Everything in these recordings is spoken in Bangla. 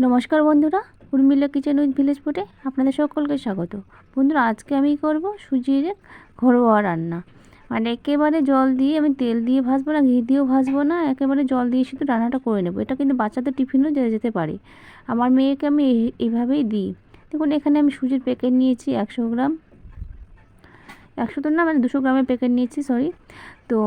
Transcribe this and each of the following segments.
নমস্কার বন্ধুরা, উর্মিলা কিচেন উইথ ভিলেজ ফুটে আপনাদের সকলকে স্বাগত। বন্ধুরা, আজকে আমি করব সুজির ঘরোয়া রান্না। মানে একেবারে জল দিয়ে আমি তেল দিয়ে ভাজবো না, ঘি দিয়েও ভাজবো না, একেবারে জল দিয়ে শুধু রান্নাটা করে নেব। এটা কিন্তু বাচ্চাদের টিফিনও যেতে যেতে পারে। আমার মেয়েকে আমি এই- এইভাবেই দিই। দেখুন, এখানে আমি সুজির প্যাকেট নিয়েছি একশো গ্রাম। একশো তো না মানে দুশো গ্রামের প্যাকেট নিয়েছি সরি তো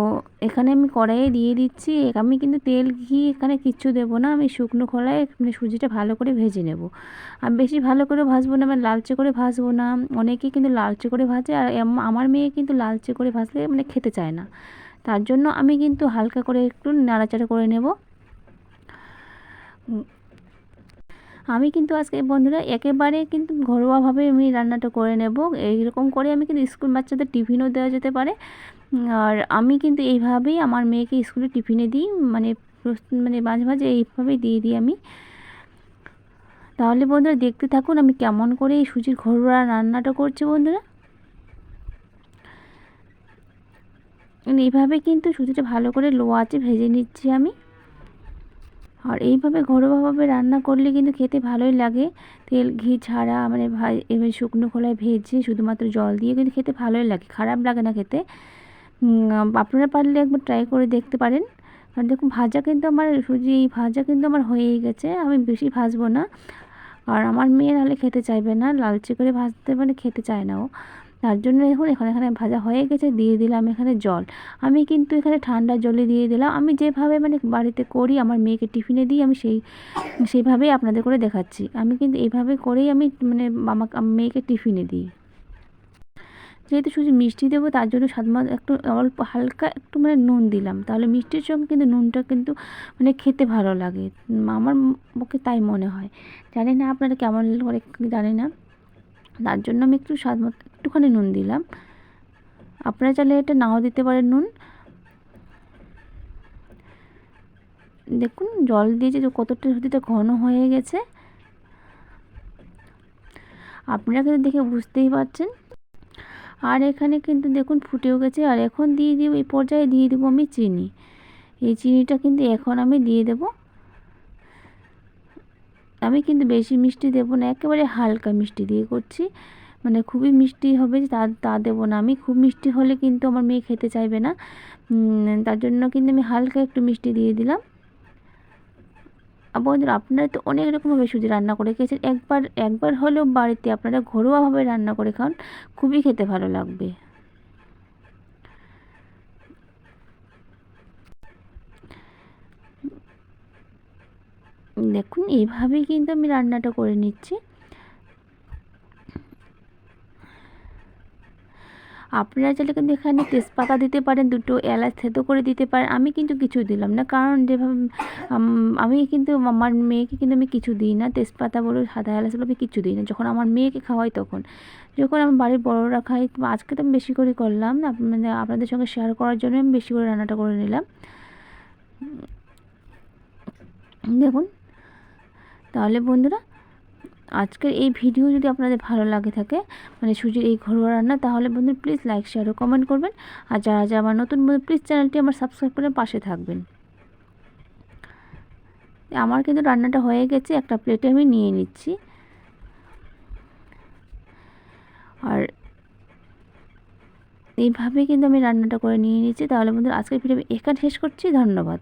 এখানে আমি কড়াইয়ে দিয়ে দিচ্ছি, আমি কিন্তু তেল, ঘি এখানে কিচ্ছু দেবো না, আমি শুকনো খোলায় মানে সুজিটা ভালো করে ভেজে নেব। আমি বেশি ভালো করে ভাজবো না মানে লালচে করে ভাজবো না অনেকেই কিন্তু লালচে করে ভাজে, আর আমার মেয়ে কিন্তু লালচে করে ভাজলে মানে খেতে চায় না। তার জন্য আমি কিন্তু হালকা করে একটু নাড়াচাড়া করে নেব। আমি কিন্তু আজকে, বন্ধুরা, একেবারে কিন্তু ঘরোয়াভাবে আমি রান্নাটা করে নেব। এইরকম করে আমি কিন্তু স্কুল বাচ্চাদের টিফিনও দেওয়া যেতে পারে। আর আমি কিন্তু এইভাবেই আমার মেয়েকে স্কুলে টিফিনে দিই মানে মানে মাঝে মাঝে এইভাবেই দিয়ে দিই আমি। তাহলে, বন্ধুরা, দেখতে থাকুন আমি কেমন করে এই সুজির ঘরোয়া রান্নাটা করছি, বন্ধুরা। এইভাবে কিন্তু সুজিটা ভালো করে লো ভেজে নিচ্ছি আমি। আর এইভাবে ঘরোয়াভাবে রান্না করলে কিন্তু খেতে ভালোই লাগে। তেল, ঘি ছাড়া মানে এবার শুকনো খোলায় ভেজে শুধুমাত্র জল দিয়ে কিন্তু খেতে ভালোই লাগে। খারাপ লাগে না খেতে। আপনারা পারলে একবার ট্রাই করে দেখতে পারেন। আর দেখুন, ভাজা কিন্তু আমার সুজি এই ভাজা কিন্তু আমার হয়েই গেছে, আমি বেশি ভাজবো না। আর আমার মেয়ের হলে খেতে চাইবে না, লালচে করে ভাজতে মানে খেতে চায় না ও। তার জন্য দেখুন এখানে এখানে ভাজা হয়ে গেছে, দিয়ে দিলাম এখানে জল। আমি কিন্তু এখানে ঠান্ডা জলে দিয়ে দিলাম। আমি যেভাবে মানে বাড়িতে করি, আমার মেয়েকে টিফিনে দিই, আমি সেই, সেইভাবেই আপনাদের করে দেখাচ্ছি। আমি কিন্তু এইভাবে করেই আমি মানে আমাকে মেয়েকে টিফিনে দিই। যেহেতু শুধু মিষ্টি দেবো, তার জন্য স্বাদ মতো একটু অল্প হালকা একটু মানে নুন দিলাম। তাহলে মিষ্টির সঙ্গে কিন্তু নুনটা কিন্তু মানে খেতে ভালো লাগে। আমার পক্ষে তাই মনে হয়। জানি না আপনারা কেমন করে জানি না। তার জন্য আমি একটু স্বাদ একটুখানি নুন দিলাম। আপনারা চাইলে এটা নাও দিতে পারেন নুন। দেখুন, জল দিয়েছে যে কতটা সুতিটা ঘন হয়ে গেছে। আপনারা কিন্তু দেখে বুঝতেই পারছেন। আর এখানে কিন্তু দেখুন ফুটেও গেছে। আর এখন দিয়ে দিব, এই পর্যায়ে দিয়ে দেবো আমি চিনি। এই চিনিটা কিন্তু এখন আমি দিয়ে দেব। আমি কিন্তু বেশি মিষ্টি দেবো না, একেবারে হালকা মিষ্টি দিয়ে করছি। মানে খুবই মিষ্টি হবে, তা তা দেবো না আমি। খুব মিষ্টি হলে কিন্তু আমার মেয়ে খেতে চাইবে না। তার জন্য কিন্তু আমি হালকা একটু মিষ্টি দিয়ে দিলাম। বন্ধুরা, আপনারা তো অনেক রকমভাবে সুজি রান্না করে খেয়েছেন। একবার একবার হলেও বাড়িতে আপনারা ঘরোয়াভাবে রান্না করে খান, খুবই খেতে ভালো লাগবে। দেখুন এইভাবেই কিন্তু আমি রান্নাটা করে নিচ্ছি। আপনারা চাইলে কিন্তু এখানে তেজপাতা দিতে পারেন, দুটো এলাচ থেতো করে দিতে পারেন। আমি কিন্তু কিছু দিলাম না, কারণ যেভাবে, আমি কিন্তু আমার মেয়েকে কিন্তু আমি কিছু দিই না। তেজপাতা বলো, সাদা এলাচ বলো, আমি কিছু দিই না। যখন আমার মেয়েকে খাওয়াই তখন। যখন আমার বাড়ির বড়রা খাই আজকে তো আমি বেশি করে করলাম মানে আপনাদের সঙ্গে শেয়ার করার জন্য আমি বেশি করে রান্নাটা করে নিলাম। দেখুন। তাহলে বন্ধুরা আজকের এই ভিডিও যদি আপনাদের ভালো লাগে থাকে মানে সুজির এই ঘরোয়া রান্না, তাহলে বন্ধু প্লিজ লাইক শেয়ার ও কমেন্ট করবেন। আর যারা যারা আমার নতুন বন্ধু প্লিজ চ্যানেলটি আমার সাবস্ক্রাইব করে পাশে থাকবেন। আমার কিন্তু রান্নাটা হয়ে গেছে, একটা প্লেটে আমি নিয়ে নিচ্ছি। আর এইভাবে কিন্তু আমি রান্নাটা করে নিয়ে নিচ্ছি। তাহলে বন্ধুরা আজকের ভিডিও আমি এখানে শেষ করছি। ধন্যবাদ।